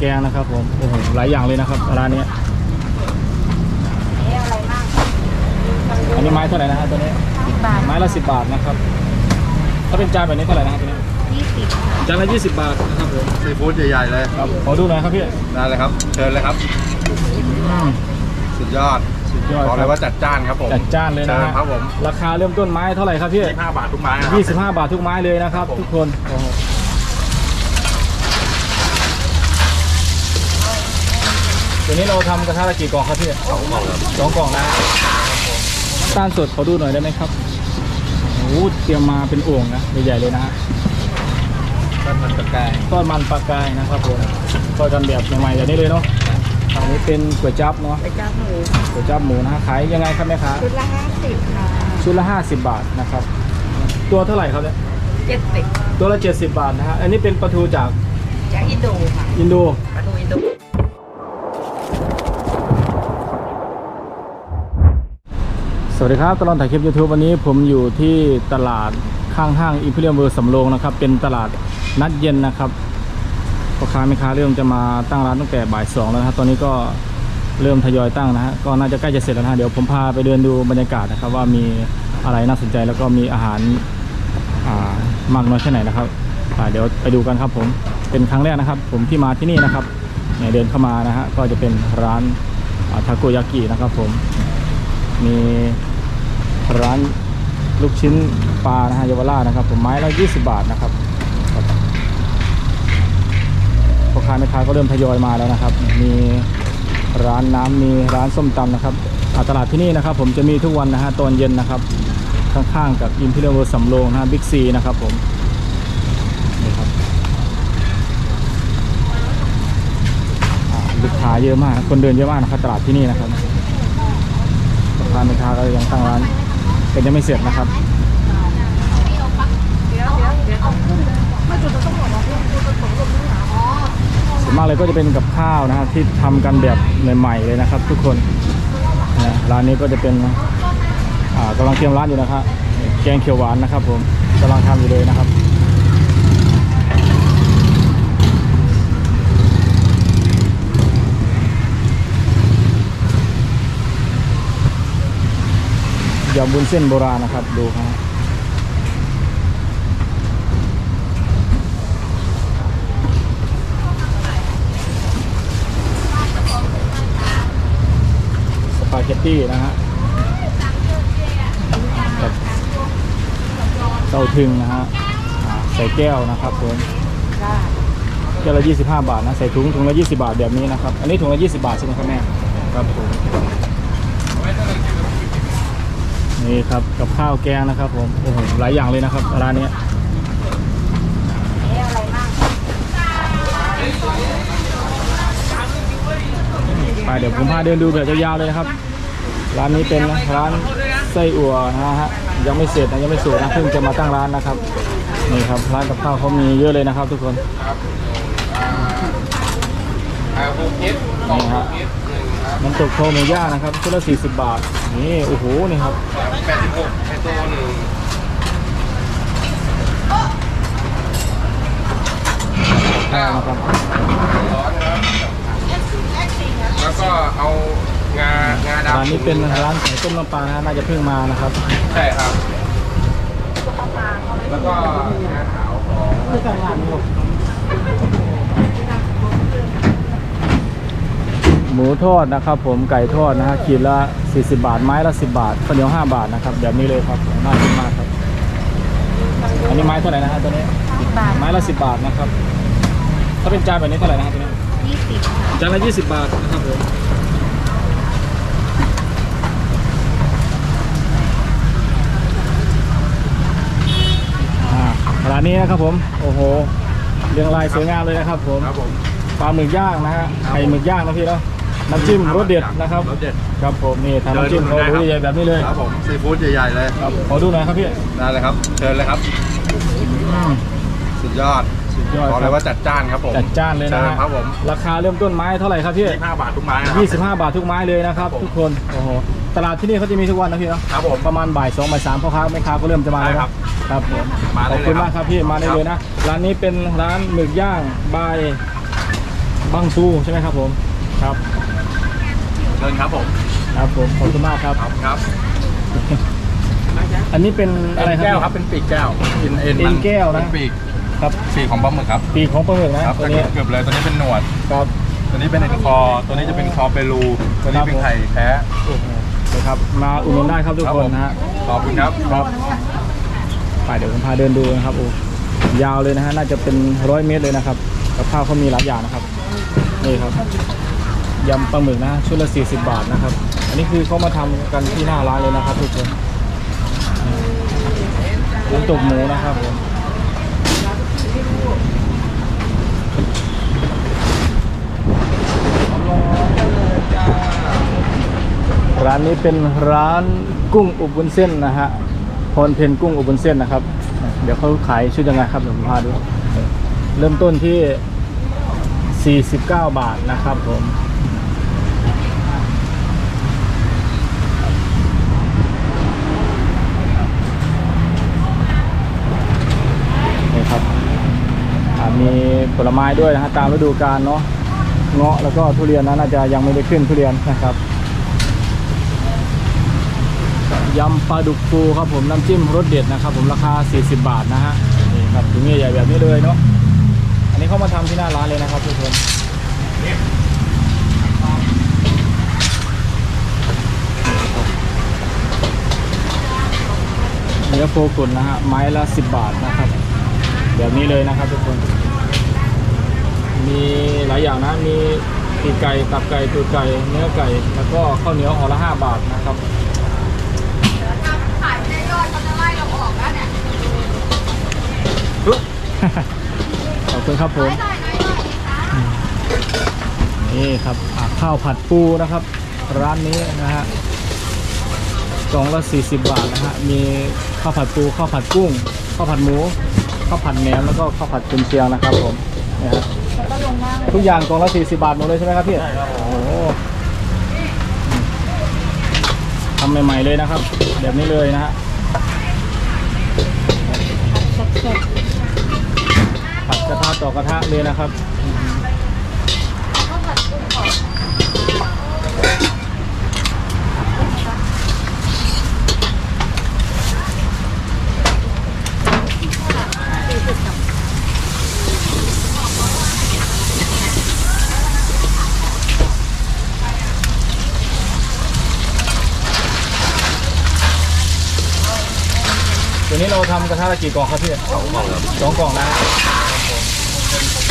แกงนะครับผมโอ้โหหลายอย่างเลยนะครับร้านนี้นี่อะไรบ้างอันนี้ไม้เท่าไหร่นะฮะตัวนี้สิบบาทไม้ละสิบบาทนะครับ ถ้าเป็นจานแบบนี้เท่าไหร่นะครับตัวนี้ยี่สิบค่ะจานละยี่สิบบาทนะครับผมซีฟู้ดใหญ่ๆเลยครับขอดูหน่อยครับพี่ได้เลยครับเชิญเลยครับอืมสุดยอดสุดยอดบอกเลยว่าจัดจ้านครับผมจัดจ้านเลยนะเชิญฮะครับผมราคาเริ่มต้นไม้เท่าไหร่ครับพี่25บาททุกไม้นะครัยี่สิบห้าบาททุกไม้เลยนะครับครับผมทุกคนโอ้โห ตัวนี้เราทำกระทะละกี่กล่องครับพี่สองกล่องครับสองกล่องนะน้ำตาลสดขอดูหน่อยได้ไหมครับโอ้โหเตรียมมาเป็นโอ่งนะใหญ่ๆเลยนะฮะต้นมันตะแกรงทอดมันปลากายนะครับผมทอดกันแบบใหม่ๆอย่างนี้เลยเนาะอันนี้เป็นก๋วยจั๊บเนาะไปจ้าหมูก๋วยจั๊บหมูนะฮะขายยังไงครับแม่ค้าชุดละห้าสิบค่ะชุดละ 50 บาทนะครับ ตัวเท่าไหร่ครับเนี่ยเจ็ดสิบตัวละ 70 บาทนะฮะอันนี้เป็นปลาทูจากจากอินโดค่ะอินโด ปลาทูอินโด วัสดีครับตลอดถ่ายคลิป YouTube วันนี้ผมอยู่ที่ตลาดข้างห้างอิมพีเรียมเวอร์สำโรงนะครับ เป็นตลาดนัดเย็นนะครับพ่อค้าแม่ค้าเริ่มจะมาตั้งร้านตั้งแต่บ่ายสองแล้วนะครับตอนนี้ก็เริ่มทยอยตั้งนะฮะก็น่าจะใกล้จะเสร็จแล้วนะเดี๋ยวผมพาไปเดินดูบรรยากาศนะครับ ว่ามีอะไรน่าสนใจแล้วก็มีอาหารอ่ามากน้อยแค่ไหนนะครับเดี๋ยวไปดูกันครับผมเป็นครั้งแรกนะครับ ผมที่มาที่นี่นะครับเดินเข้ามานะฮะก็จะเป็นร้านทาโกยากินะครับผมมี ร้านลูกชิ้นปลานะฮะเยาวราชนะครับผมไม้ละ20 บาทนะครับพ่อค้าแม่ค้าก็เริ่มทยอยมาแล้วนะครับ มีร้านน้ำมีร้านส้มตำนะครับอาตลาดที่นี่นะครับ ผมจะมีทุกวันนะฮะตอนเย็นนะครับข้างๆกับอิมพีเรียลเวอร์สำโรงนะฮะบิ๊กซีนะครับผมนี่ครับลูกค้าเยอะมาก คนเดินเยอะมากนะครับตลาดที่นี่นะครับพ่อค้าแม่ค้าก็ยังตั้งร้าน ก็ยังไม่เสร็จนะครับส่วนมากเลยก็จะเป็นกับข้าวนะครับที่ทำกันแบบใหม่ๆเลยนะครับ ทุกคนนะร้านนี้ก็จะเป็นอ่ากำลังเตรียมร้านอยู่นะครับแกงเขียวหวานนะครับ ผมกำลังทำอยู่เลยนะครับ ยำบุญเส้นโบราณนะครับ ดูครับสปาเกตตี้นะฮะกับเต้าถึงนะฮะอ่าใส่แก้วนะครับผมค่ะแก้วละ 25 บาทนะ ใส่ถุงถุงละ 20 บาทแบบนี้นะครับ อันนี้ถุงละ 20 บาทใช่ไหมครับแม่ ครับผม นี่ครับกับข้าวแกงนะครับผมโอ้โหหลายอย่างเลยนะครับร้านนี้ไรบ้างไปเดี๋ยวผมพาเดินดูแบบยาวๆเลยนะครับ ร้านนี้เป็นร้านไส้อั่วนะฮะยังไม่เสร็จนะยังไม่สุกนะเพิ่งจะมาตั้งร้านนะครับนี่ครับร้านกับข้าวเขามีเยอะเลยนะครับ ทุกคนนี่ฮะ น้ำตกโคหมูย่างนะครับชุดละ40 บาท นี่ โอ้โห นี่ครับ86ให้ตัวหนึ่งข้าวนะครับร้อนครับ แล้วก็เอางางาดำร้านนี้เป็นร้านขายต้มน้ำปลานะฮะน่าจะเพิ่งมานะครับ ใช่ครับ แล้วก็งาขาวของ หมู ทอดนะครับ ผมไก่ทอดนะฮะขีดละ 40 บาท ไม้ละ 10 บาทข้าวเหนียว 5 บาทนะครับแบบนี้เลยครับน่ากินมากครับ อันนี้ไม้เท่าไหร่นะฮะตัวนี้ สิบบาทไม้ละ 10 บาทนะครับ ถ้าเป็นจานแบบนี้เท่าไหร่นะฮะตัวนี้ ยี่สิบค่ะจานละ 20 บาทนะครับผมอ่าร้านนี้นะครับผม โอ้โห เรียงรายสวยงามเลยนะครับผม ครับผม ปลาหมึกย่างนะฮะ ไข่หมึกย่างนะพี่เนาะ น้ำจิ้มรสเด็ดนะครับรสเด็ด ครับผมนี่ทำน้ำจิ้มเขาเดินดูดูได้ครับใหญ่แบบนี้เลยครับผมซีฟู้ดใหญ่ๆเลยครับขอดูหน่อยครับพี่ได้เลยครับเชิญเลยครับอืมสุดยอดสุดยอดบอกคเลรัยบว่าจัดจ้านครับผมจัดจ้านเลยนะชิญฮะครับผมราคาเริ่มต้นไม้เท่าไหร่ครับพี่25บาททุกไม้นะครับ25 บาททุกไม้เลยนะครับครับผมทุกคนโอ้โหตลาดที่นี่เขาจะมีทุกวันนะพี่เนาะครับผมประมาณบ่ายสองบ่ายสามพ่อค้าแม่ค้าก็เริ่มจะมาแล้วใช่ครันะบครับผมมาขได้อบคุณเลยครับมากครับพี่มาได้เลยนะร้านนี้เป็นร้านหมึกย่างบายบางปูใช่ไหมครับผมครับ เชิญครับผมครับผมขอบคุณมากครับ ครับครับอันนี้เป็นอะไรคแก้วครัรับบเป็นปีกแก้วเอ็นเอ็นเอ็นแก้วนะ เป็นปีกครับปีกของปลาหมึกครับปีกของปลาหมึกนะครับตัวนี้เกือบเลยตัวนี้เป็นหนวดครับตัวนี้เป็นเอ็นคอ ตัวนี้จะเป็นคอเปรูตัวนี้เป็นไข่แท้นะครับมาอุดหนุนได้ครับทุกครับคผนมนะฮะขอบคุณครับครับไปเดี๋ยวผมพาเดินดูนะครับโอ้ยาวเลยนะฮะน่าจะเป็นร้อยเมตรเลยนะครับกับข้าวเขามีหลายอย่างนะครับนี่ครับ ยำปลาหมึกนะชุดละ 40 บาทนะครับ อันนี้คือเขามาทำกันที่หน้าร้านเลยนะครับทุกคนน้ำตกหมูนะครับผมร้านนี้เป็นร้านกุ้งอบวุ้นเส้นนะฮะพรเพนกุ้งอบวุ้นเส้นนะครับ เดี๋ยวเขาขายชุดยังไงครับเดี๋ยวผมพาดู เริ่มต้นที่ 49 บาทนะครับผมนี่ครับมีผลไม้ด้วยนะฮะตามฤดูกาลเนาะเงาะแล้วก็ทุเรียนนะน่าจะยังไม่ได้ขึ้นทุเรียนนะครับยำปลาดุกฟูครับผมน้ำจิ้มรสเด็ดนะครับผมราคา 40 บาทนะฮะนี่ครับถุงใหญ่แบบนี้เลยเนาะ นนี้เขามาทำที่หน้าร้านเลยนะครับทุกคนเนื้อโคกุนนะฮะไม้ละ10บาทนะครับ แบบนี้เลยนะครับทุกคน มีหลายอย่างนะมีปีกไก่ตับไก่ตูดไก่เนื้อไก่ แล้วก็ข้าวเหนียวห่อละ5บาทนะครับขายไม่ได้ยอดเขาจะไล่เราออกแล้วเนี่ยข อบคุณครับผมนี่ครับข้าวผัดปูนะครับ ร้านนี้นะฮะกล่องละ40 บาทนะฮะมีข้าวผัดปูข้าวผัดกุ้งข้าวผัดหมูข้าวผัดแหนมแล้วก็ข้าวผัดกุนเชียงนะครับผมเนี่ยฮะทุกอย่างกล่องละ40 บาทหมดเลยใช่ไหมครับพี่โอ้โหทำใหม่ๆเลยนะครับ แบบนี้เลยนะฮะ กระทะต่อกระทะเลยนะครับตัวนี้เราทำกระทะละกี่กล่องครับพี่สองกล่องสองกล่องนะ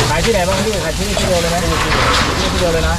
ขายที่ไหนบ้างพี่ขายที่นี่ที่เดียวเลยไหมที่นี่ที่เดียวเลยนะ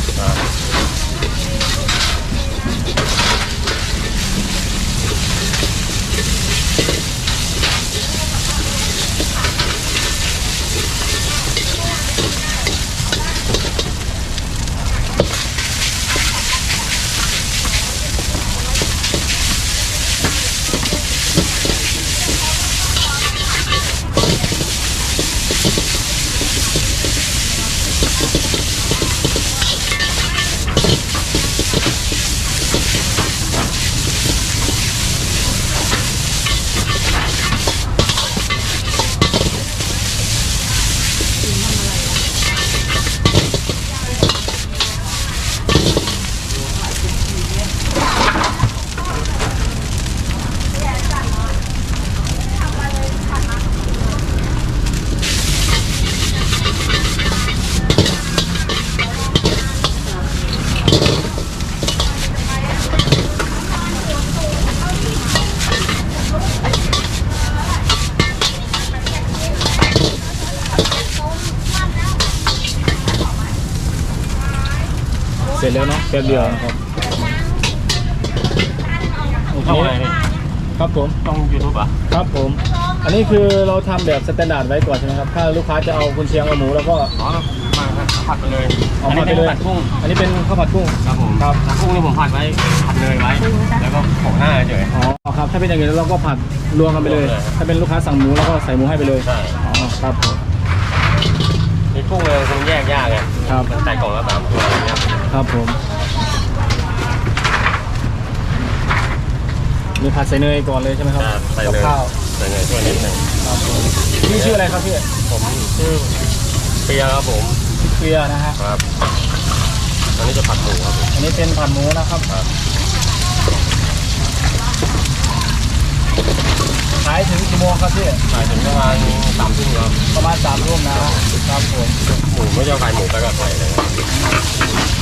ดียวนะครับช่องอะไรนี่ครับผมช่องยูทูบอะครับผม อันนี้คือเราทำแบบสแตนดาร์ดไว้ก่อนใช่ไหมครับ ถ้าลูกค้าจะเอากุนเชียงเอาหมูแล้วก็ อ๋อมาครับผัดไปเลยเอาผัดไปเลยผัดกุ้งอันนี้เป็นข้าวผัดกุ้ง ครับผมครับ ผัดกุ้งนี่ผมผัดไว้ผัดเนยไว้ แล้วก็โขกหน้าเฉย อ๋อครับ ถ้าเป็นอย่างอื่นเราก็ผัดรวมกันไปเลย รวมเลยถ้าเป็นลูกค้าสั่งหมูแล้วก็ใส่หมูให้ไปเลย ใช่อ๋อครับผม นี่กุ้งเลยมันแยกยากไงครับ มันใส่กล่องละสามตัวอะไรเงี้ยครับผม มีผัดใส่เนยก่อนเลยใช่ไหมครับอ่าใส่กับเนยข้าวใส่เนยช่วยนิดหนึงครับผมพี่ชื่ออะไรครับพี่ผมชื่อเปียครับผมเกลือนะฮะครับอันนี้จะผัดหมูครับผมอันนี้เป็นผัดหมูนะครับครับขายถึงกี่โมงครับพี่ขายถึงประมาณสามทุ่มครับประมาณสามทุ่มนะครับผมหมูไม่จะขายหมูไปกับไก่เลยครับ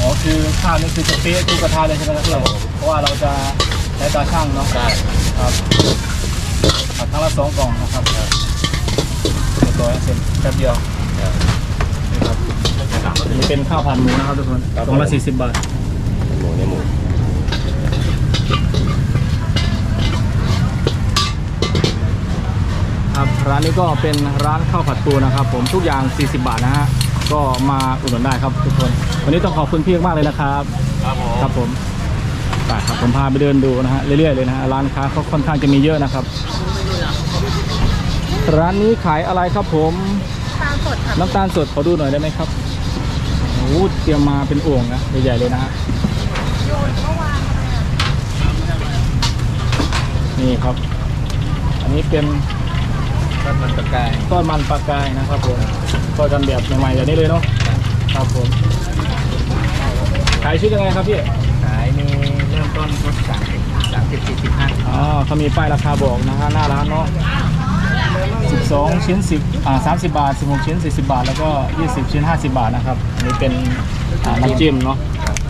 อ๋อคือข้าว นี่คือจะเป๊ะทุกกระทะเลยใช่ไหมครับพี่เพราะว่าเราจะใช้ตาช่างเนาะได้ครับผัดครั้งละสองกล่องนะครับเรียบร้อยเสร็จแป๊บเดียวนี่ครับอันนี้เป็นข้าวผัดหมูนะครับทุกคนกล่องละสี่สิบบาทหมูเนี่ยหมูครับร้านนี้ก็เป็นร้านข้าวผัดปูนะครับ ผมทุกอย่าง 40 บาทนะฮะก็มาอุดหนุนได้ครับทุกคน วันนี้ต้องขอบคุณพี่มากเลยนะครับ ครับผมครับผมไปครับผมพาไปเดินดูนะฮะเรื่อยๆเลยนะฮะร้านค้าเขาค่อนข้างจะมีเยอะนะครับ ร้านนี้ขายอะไรครับผมตามสดค่ะน้ำตาลสดขอดูหน่อยได้ไหมครับโอ้โหเตรียมมาเป็นอ่วงนะใหญ่ๆเลยนะฮะโยนเมื่อวานนี่ครับ อันนี้เป็นทอดมันตะไคร้ทอดมันปลากายนะครับผมทอดกันแบบใหม่ๆอย่างนี้เลยเนาะครับผม ขายชุดยังไงครับพี่ ขายมีเริ่มต้นชุดสามสามสิบสี่สิบห้าอ๋อเขามีป้ายราคาบอกนะฮะหน้าร้านเนาะ12 ชิ้น 10อ่า30 บาท 16 ชิ้น 40 บาท แล้วก็ 20 ชิ้น 50 บาทนะครับอันนี้เป็นอ่าน้ำจิ้มเนาะ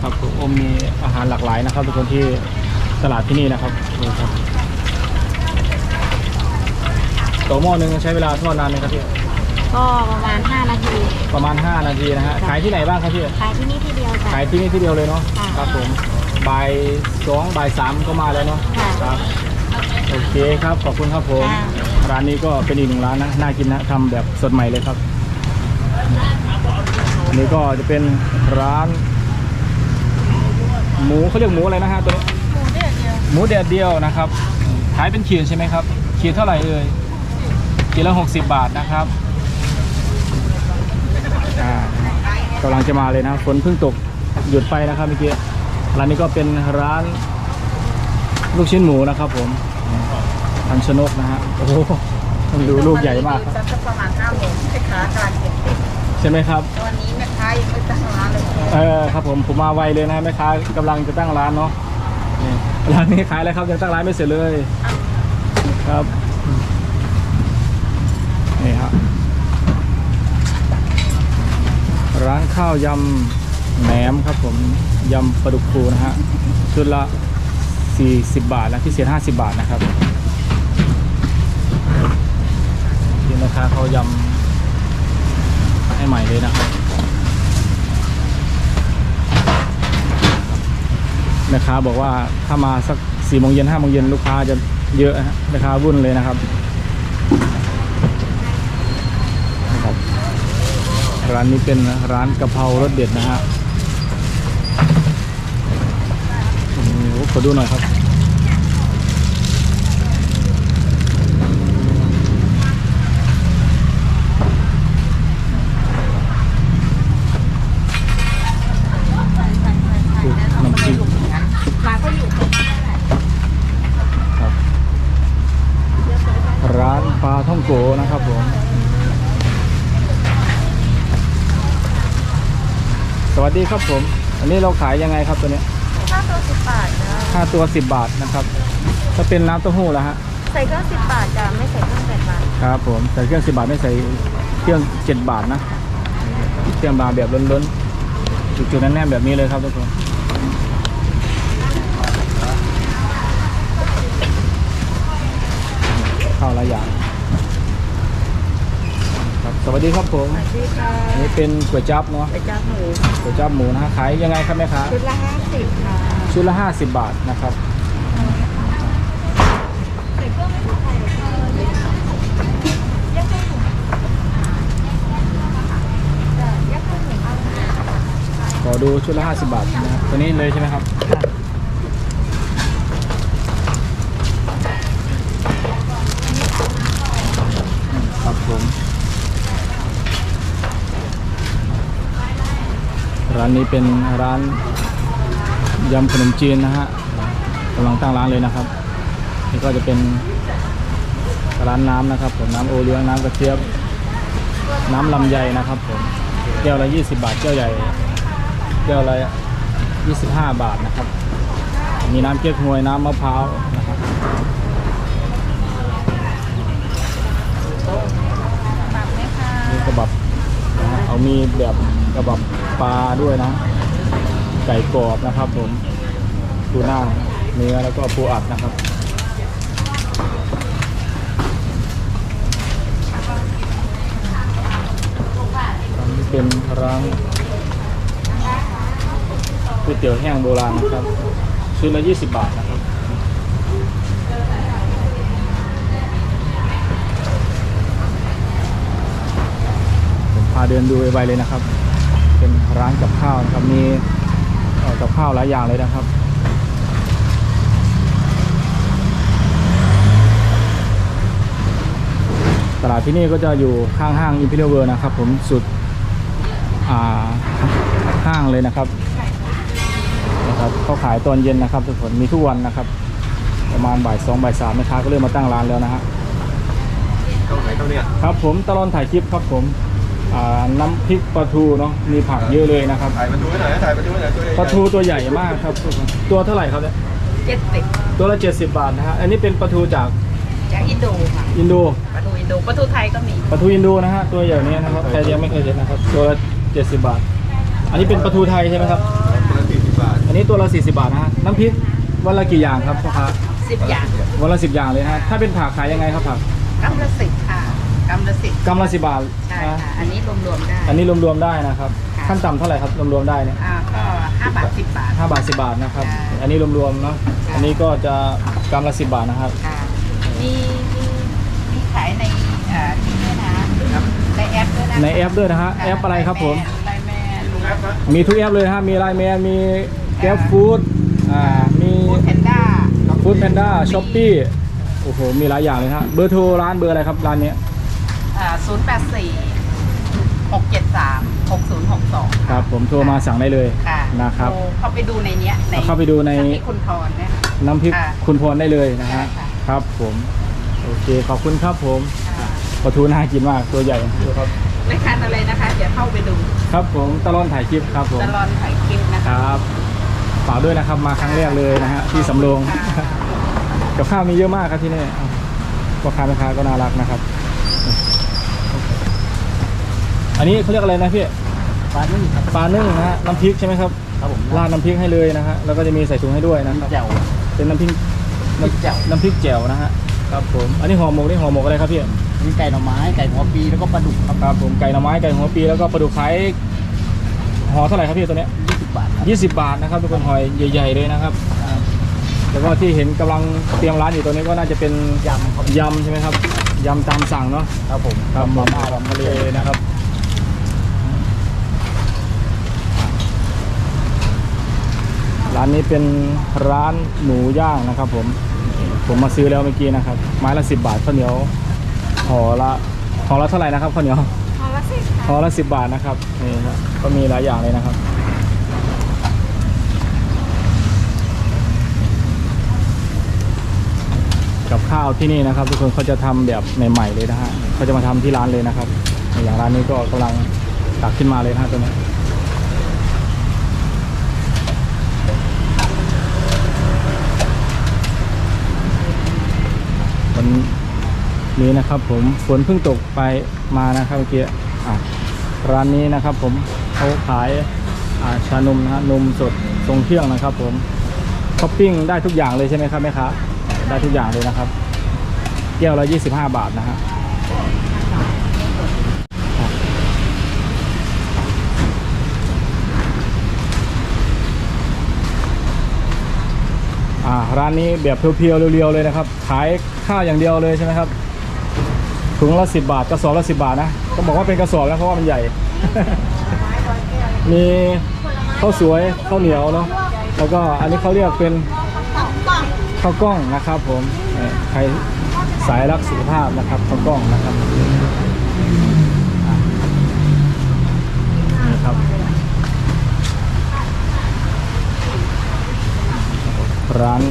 ครับผมมีอาหารหลากหลายนะครับทุกคนที่ตลาดที่นี่นะครับนี่ครับต่อหม้อหนึงใช้เวลาทอดนานไหมครับพี่ ก็ประมาณ 5 นาที ประมาณ 5 นาทีนะฮะ ขายที่ไหนบ้างครับพี่ ขายที่นี่ที่เดียวจ้ะขายที่นี่ที่เดียวเลยเนาะค่ะครับผมบ่ายสองบ่ายสามก็มาแล้วเนาะค่ะครับ โอเคครับ ขอบคุณครับผมค่ะร้านนี้ก็เป็นอีกหนึ่งร้านนะ น่ากินนะทำแบบสดใหม่เลยครับ อันนี้ก็จะเป็นร้าน หมูเขาเรียกหมูอะไรนะฮะตัวนี้ หมูเดือดเดียวหมูแดดเดียวนะครับ ขายเป็นขีดใช่ไหมครับ ขีดเท่าไหร่เอ่ยขีดละ60 บาทนะครับอ่า กำลังจะมาเลยนะฝนเพิ่งตกหยุดไปนะครับเมื่อกี้ร้านนี้ก็เป็นร้านลูกชิ้นหมูนะครับผมพันชนกนะฮะโอ้โหต้องดูลูกใหญ่มากครับสักประมาณ5โมงแม่ค้ากำลังเก็บเป็ดใช่ไหมครับตอนนี้แม่ค้ายังไม่ตั้งร้านเลยเออครับผมผมมาไวเลยนะแม่ค้ากำลังจะตั้งร้านเนาะนี่ร้านนี้ขายอะไรครับยังตั้งร้านไม่เสร็จเลยครับนี่ครับ ร้านข้าวยำแหนมครับผมยำปลาดุกฟูนะฮะชุดละ 40 บาทและพิเศษ50 บาทนะครับที่แม่ค้าเขายำให้ใหม่เลยนะครับแม่ค้าบอกว่าถ้ามาสักสี่โมงเย็นห้าโมงเย็นลูกค้าจะเยอะฮะแม่ค้าวุ่นเลยนะครับ ร้านนี้เป็นร้านกะเพรารสเด็ดนะฮะโอ้โหขอดูหน่อยครับร้านก็อยู่ครับร้านปลาท่องโกนะครับผม วัสดีครับผม อันนี้เราขายยังไงครับตัวนี้ห้าตัวสิบบาทนะห้าตัวสิบบาทนะครับ ถ้าเป็นน้ำเต้าหู้ละฮะ ใส่เครื่องสิบบาทจะไม่ใส่เครื่องแปดบาท ครับผม ใส่เครื่องสิบบาทไม่ใส่เครื่องเจ็ดบาทนะ เครื่องบาแบบล้นๆ จุดๆแน่นๆแบบนี้เลยครับทุกคนข้าวหลาอย่าง วัสดีครับผมสวัสดีค่ะอันนี้เป็นก๋วยจั๊บเนาะไปจ้าหมูก๋วยจั๊บหมูนะฮะขายยังไงครับแม่ค้าชุดละห้าสิบค่ะชุดละ50บาทนะครับใส่เครื่องไม่พอใส่เออเรียกเรียกเครื่องหมูจ้ะเรียกเครื่องหมูเอาขอดูชุดละ50บาทนะครับตัวนี้เลยใช่ไหมครับครับผม ร้านนี้เป็นร้านยำขนมจีนนะฮะกำลังตั้งร้านเลยนะครับ นี่ก็จะเป็นร้านน้ำนะครับผมน้ำโอเลี้ยงน้ำกระเทียมน้ำลำไยนะครับผมแก้วละ 20 บาทแก้วใหญ่แก้วละ 25 บาทนะครับ มีน้ำเก๊กฮวยน้ำมะพร้าวนะครับตับไหมคะมีกระบับนะเอามีแบบ ระบับปลาด้วยนะ ไก่กรอบนะครับผมปูหน้าเนื้อแล้วก็ปูอัดนะครับนี่เป็นร้านก๋วยเตี๋ยวแห้งโบราณนะครับชุดละ 20 บาทนะครับผมพาเดินดูไปเลยนะครับ เป็นร้านกับข้าวนะครับมีเอ่อกับข้าวหลายอย่างเลยนะครับตลาดที่นี่ก็จะอยู่ข้างห้างอิมพีเรียลเวิร์นะครับ ผมสุดอ่าห้างเลยนะครับนะครับเขาขายตอนเย็นนะครับทุกคนมีทุกวันนะครับ ประมาณบ่ายสองบ่ายสามแม่ค้าก็เริ่มมาตั้งร้านแล้วนะฮะตรงไหนตรงเนี้ยครับผมตลอดถ่ายคลิปครับผมอ่า น้ำพริกปลาทูเนาะมีผักเยอะเลยนะครับถ่ายประตูไว้หน่อยนะถ่ายประตูไว้หน่อยตัวใหญ่ๆปลาทูตัวใหญ่มากครับทุกคนตัวเท่าไหร่ครับเนี่ยเจ็ดสิบตัวละ 70 บาทนะฮะอันนี้เป็นปลาทูจากจากอินโดค่ะอินโดปลาทูอินโดปลาทูไทยก็มีปลาทูอินโดนะฮะตัวใหญ่นี้นะครับใครยังไม่เคยเห็นนะครับ ตัวละ 70 บาท อันนี้เป็นปลาทูไทยใช่ไหมครับตัวละสี่สิบบาท อันนี้ตัวละ 40 บาทนะฮะน้ำพริกวันละกี่อย่างครับพ่อค้าสิบอย่างวันละ10อย่างเลยนะฮะถ้าเป็นผักขายยังไงครับผักกำละสิบค่ะ กำละสิบกำละ10บาทใช่นะค่ะอันนี้รวมๆได้ อันนี้รวมๆได้นะครับ ค่ะ ขั้นต่ำเท่าไหร่ครับรวมๆได้เนี่ยอ่าก็ห้าบาทสิบบาท ห้าบาทสิบาทนะครับ ใช่อันนี้รวมๆเนาะค่ะอันนี้ก็จะกรัมละสิบบาทนะครับ ค่ะมีมีมีขายในเอ่อที่นี่นะในแอปด้วยนะในแอปด้วยนะฮะ แอปอะไรครับผม ไลน์แมนมีทุกแอปเลยนะฮะ มีไลน์แมนมีแก f ฟู้ด อ่า มีฟูดแพนด้าฟู้ดแพนด้าช้อปปี้โอ้โห มีหลายอย่างเลยนะฮะ เบอร์โทรร้านเบอร์อะไรครับร้านเนี้ยอ่า ศูนย์แปดสี่หกเจ็ดสามหกศูนย์หกสองครับผมโทรมาสั่งได้เลยค่ะนะครับโทเข้าไปดูในเนี้ยในเข้าไปดูในที่คุณพรเนี่ยน้ำพริกค่ะคุณพรได้เลยนะฮะค่ะครับผมโอเคขอบคุณครับผมปลาทูน่ากินมากตัวใหญ่ดูครับรายการอะไรนะคะเดี๋ยวเข้าไปดู ครับผมตลอดถ่ายคลิปครับผมตลอดถ่ายคลิปนะคคะรับฝากด้วยนะครับมาครั้งแรกเลยนะฮะที่สำโรงค่ะกับข้าวมีเยอะมากครับที่นี่พ่อค้าแม่ค้าก็น่ารักนะครับ อันนี้เขาเรียกอะไรนะพี่ปลานึ่งครับปลานึ่งนะฮะน้ำพริกใช่ไหมครับครับผมราดน้ำพริกให้เลยนะฮะแล้วก็จะมีใส่ถุงให้ด้วยนะครับแจ่วเป็นน้ำพริกพริกแจ่วน้ำพริกแจ่วนะฮะครับผมอันนี้ห่อหมกนี่ห่อหมกอะไรครับพี่มีไก่หน่อไม้ไก่หัวปีแล้วก็ปลาดุกครับครับผมไก่หน่อไม้ไก่หัวปีแล้วก็ปลาดุกไข่ห่อเท่าไหร่ครับพี่ตัวเนี้ย20 บาทครับ20บาทนะครับทุกคนหอยใหญ่ๆเลยนะครับแล้วก็ที่เห็นกำลังเตรียมร้านอยู่ตัวนี้ก็น่าจะเป็นยำครับยำใช่ไหมครับยำตามสั่งเนาะครับผมครับมาม่าลำทะเลนะครับ ร้านนี้เป็นร้านหมูย่างนะครับ ผม ผมมาซื้อแล้วเมื่อกี้นะครับ ไม้ละ10บาทข้าวเหนียวห่อละห่อละเท่าไหร่นะครับข้าวเหนียวพอละสิค่ะห่อละ10บาทนะครับนี่ครับก็มีหลายอย่างเลยนะครับกับข้าวที่นี่นะครับ ทุกคนเขาจะทำแบบใหม่ๆเลยนะฮะเขาจะมาทำที่ร้านเลยนะครับ อย่างร้านนี้ก็กำลังตักขึ้นมาเลยนะฮะตัวนี้ วันนี้นะครับผมฝนเพิ่งตกไปมานะครับเมื่อกี้ร้านนี้นะครับผมเขาขายาชานมนะฮะนมสดทรงเครื่องนะครับ ผมท็อปปิ้งได้ทุกอย่างเลยใช่ไหมครับแม่ค้าได้ทุกอย่างเลยนะครับแก้วละ25 บาทนะฮะ อ่าร้านนี้แบบเพียวๆเรียวๆเลยนะครับ ขายข้าวอย่างเดียวเลยใช่ไหมครับถุงละ10บบาทกระสอบละ10บาทนะต้องบอกว่าเป็นกระสอบนะเพราะว่ามันใหญ่ มีข้าวสวยข้าวเหนียวเนาะแล้วก็อันนี้เขาเรียกเป็นข้าวกล้องนะครับ ผมใครสายรักสุขภาพนะครับข้าวกล้องนะครับอะนี่ครับ ร้าน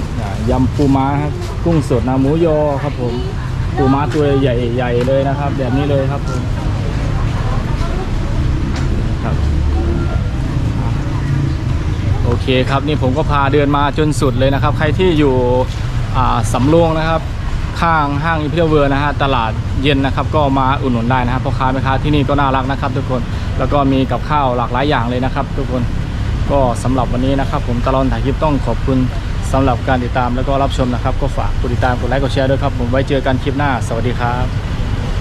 ยำปูม้าครับกุ้งสดนาหมูยอครับผมปูม้าตัวใหญ่ๆเลยนะครับ แบบนี้เลยครับผมครับโอเคครับนี่ผมก็พาเดินมาจนสุดเลยนะครับ ใครที่อยู่สำโรงนะครับ ข้างห้างอิมพีเรียลเวอร์นะฮะตลาดเย็นนะครับ ก็มาอุดหนุนได้นะครับพ่อค้าแม่ค้าที่นี่ก็น่ารักนะครับ ทุกคนแล้วก็มีกับข้าวหลากหลายอย่างเลยนะครับ ทุกคนก็สำหรับวันนี้นะครับ ผมตลอดถ่ายคลิปต้องขอบคุณ สำหรับการติดตามแล้วก็รับชมนะครับ ก็ฝากกดติดตามกดไลค์กดแชร์ด้วยครับ ผมไว้เจอกันคลิปหน้า สวัสดีครับ